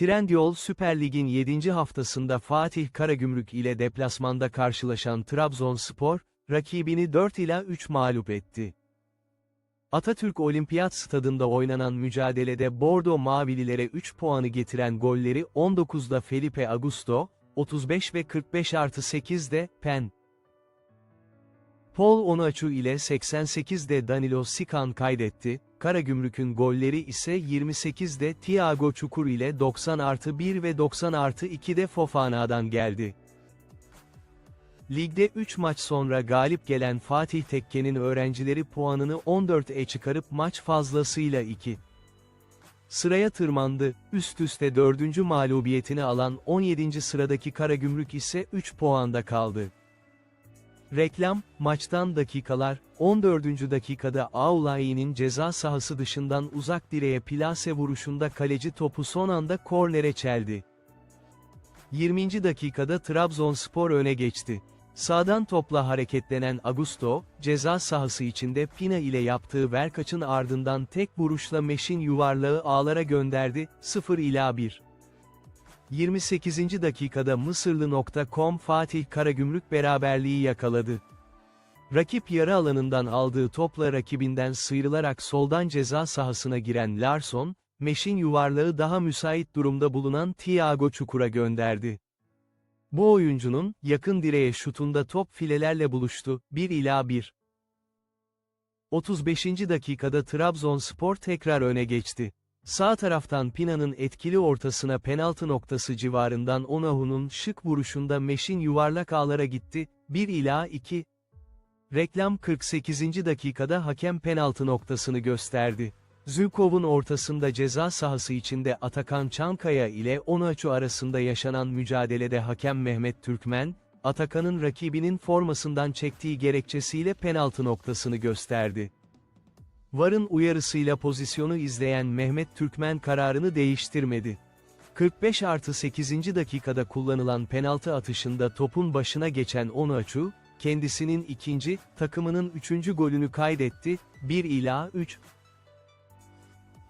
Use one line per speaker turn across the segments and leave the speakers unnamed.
Trendyol Süper Lig'in 7. haftasında Fatih Karagümrük ile deplasmanda karşılaşan Trabzonspor, rakibini 4 ila 3 mağlup etti. Atatürk Olimpiyat Stadında oynanan mücadelede Bordo Mavililere 3 puanı getiren golleri 19'da Felipe Augusto, 35 ve 45 artı 8'de Pen. Paul Onuachu ile 88'de Danilo Sikan kaydetti, Karagümrük'ün golleri ise 28'de Thiago Çukur ile 90 artı 1 ve 90 artı 2'de Fofana'dan geldi. Ligde 3 maç sonra galip gelen Fatih Tekke'nin öğrencileri puanını 14'e çıkarıp maç fazlasıyla 2. Sıraya tırmandı, üst üste 4. mağlubiyetini alan 17. sıradaki Karagümrük ise 3 puanda kaldı. Reklam, maçtan dakikalar, 14. dakikada Aulayi'nin ceza sahası dışından uzak direğe plase vuruşunda kaleci topu son anda kornere çeldi. 20. dakikada Trabzonspor öne geçti. Sağdan topla hareketlenen Augusto, ceza sahası içinde Pina ile yaptığı verkaçın ardından tek vuruşla Meş'in yuvarlağı ağlara gönderdi, 0 ila 1. 28. dakikada Mısırlı.com Fatih Karagümrük beraberliği yakaladı. Rakip yarı alanından aldığı topla rakibinden sıyrılarak soldan ceza sahasına giren Larson, Meş'in yuvarlağı daha müsait durumda bulunan Thiago Çukur'a gönderdi. Bu oyuncunun, yakın direğe şutunda top filelerle buluştu, 1 ila 1. 35. dakikada Trabzonspor tekrar öne geçti. Sağ taraftan Pina'nın etkili ortasına penaltı noktası civarından Onahu'nun şık vuruşunda Meş'in yuvarlak ağlara gitti, 1 ila 2. Reklam 48. dakikada hakem penaltı noktasını gösterdi. Zülkov'un ortasında ceza sahası içinde Atakan Çankaya ile Onaçu arasında yaşanan mücadelede hakem Mehmet Türkmen, Atakan'ın rakibinin formasından çektiği gerekçesiyle penaltı noktasını gösterdi. VAR'ın uyarısıyla pozisyonu izleyen Mehmet Türkmen kararını değiştirmedi. 45 artı 8. dakikada kullanılan penaltı atışında topun başına geçen Onaçu, kendisinin ikinci, takımının üçüncü golünü kaydetti, 1 ila 3.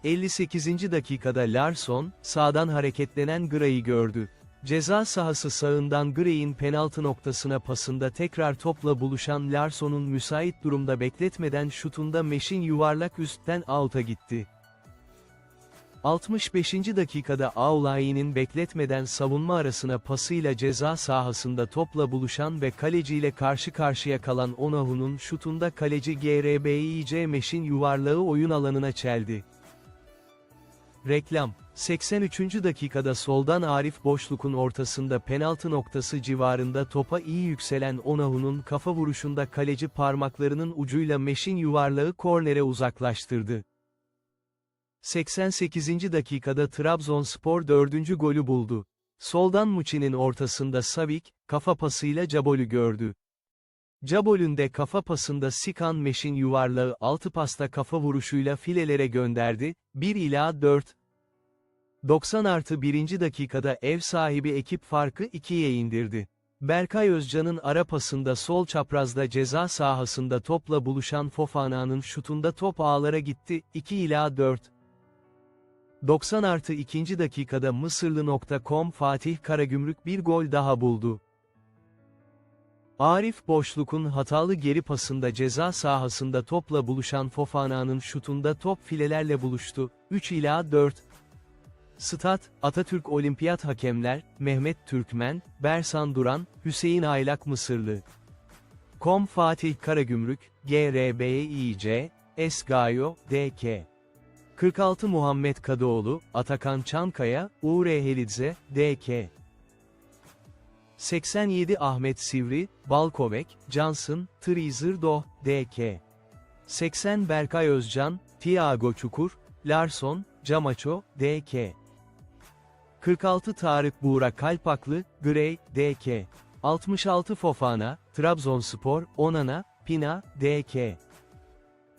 58. dakikada Larson, sağdan hareketlenen Gray'i gördü. Ceza sahası sağından Gray'in penaltı noktasına pasında tekrar topla buluşan Larson'un müsait durumda bekletmeden şutunda Meş'in yuvarlak üstten out'a gitti. 65. dakikada Aulayi'nin bekletmeden savunma arasına pasıyla ceza sahasında topla buluşan ve kaleciyle karşı karşıya kalan Onahu'nun şutunda kaleci GRBİC Meş'in yuvarlağı oyun alanına çeldi. Reklam 83. dakikada soldan Arif Boşluk'un ortasında penaltı noktası civarında topa iyi yükselen Onahu'nun kafa vuruşunda kaleci parmaklarının ucuyla Meş'in yuvarlağı kornere uzaklaştırdı. 88. dakikada Trabzonspor 4. golü buldu. Soldan Muçi'nin ortasında Savik, kafa pasıyla Cabol'ü gördü. Cabol'ün de kafa pasında Sikan Meş'in yuvarlağı altı pasta kafa vuruşuyla filelere gönderdi, 1 ila 4. 90 artı 1. dakikada ev sahibi ekip farkı 2'ye indirdi. Berkay Özcan'ın ara pasında sol çaprazda ceza sahasında topla buluşan Fofana'nın şutunda top ağlara gitti, 2 ila 4. 90 artı 2. dakikada Mısırlı.com Fatih Karagümrük bir gol daha buldu. Arif Boşluk'un hatalı geri pasında ceza sahasında topla buluşan Fofana'nın şutunda top filelerle buluştu, 3 ila 4. Stat, Atatürk Olimpiyat Hakemler, Mehmet Türkmen, Bersan Duran, Hüseyin Aylak Mısırlı. Kom Fatih Karagümrük, GRBİC, Esgayo, DK. 46 Muhammed Kadıoğlu, Atakan Çankaya, Uğur Helidze, DK. 87 Ahmet Sivri, Balkovek, Johnson, Treaser Doh, DK. 80 Berkay Özcan, Tiago Çukur, Larson, Camacho, DK. 46 Tarık Buğra Kalpaklı, Grey, DK. 66 Fofana, Trabzonspor, Onana, Pina, DK.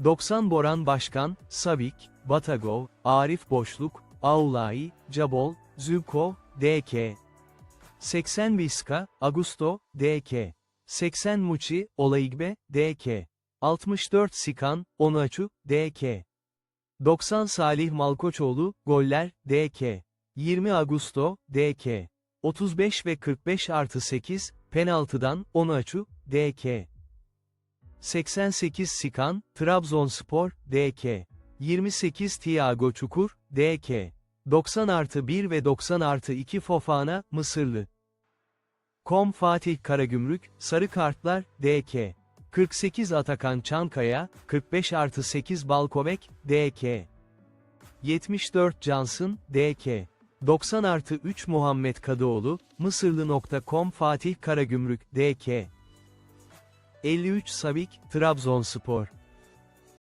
90 Boran Başkan, Savik, Batagov, Arif Boşluk, Aulai, Cabol, Zülkov, DK. 80 Viska, Augusto, DK. 80 Muçi, Olaigbe, DK. 64 Sikan, Onaçu, DK. 90 Salih Malkoçoğlu, Goller, DK. 20 Augusto, DK. 35 ve 45 artı 8, penaltıdan, Onuachu, DK. 88 Sikan, Trabzonspor, DK. 28 Thiago Çukur, DK. 90 artı 1 ve 90 artı 2 Fofana, Mısırlı. Kom Fatih Karagümrük, Sarı Kartlar, DK. 48 Atakan Çankaya, 45 artı 8 Balkovek, DK. 74 Cansın, DK. 90 artı 3 Muhammed Kadıoğlu, Mısırlı.com Fatih Karagümrük, DK. 53 Savik, Trabzonspor.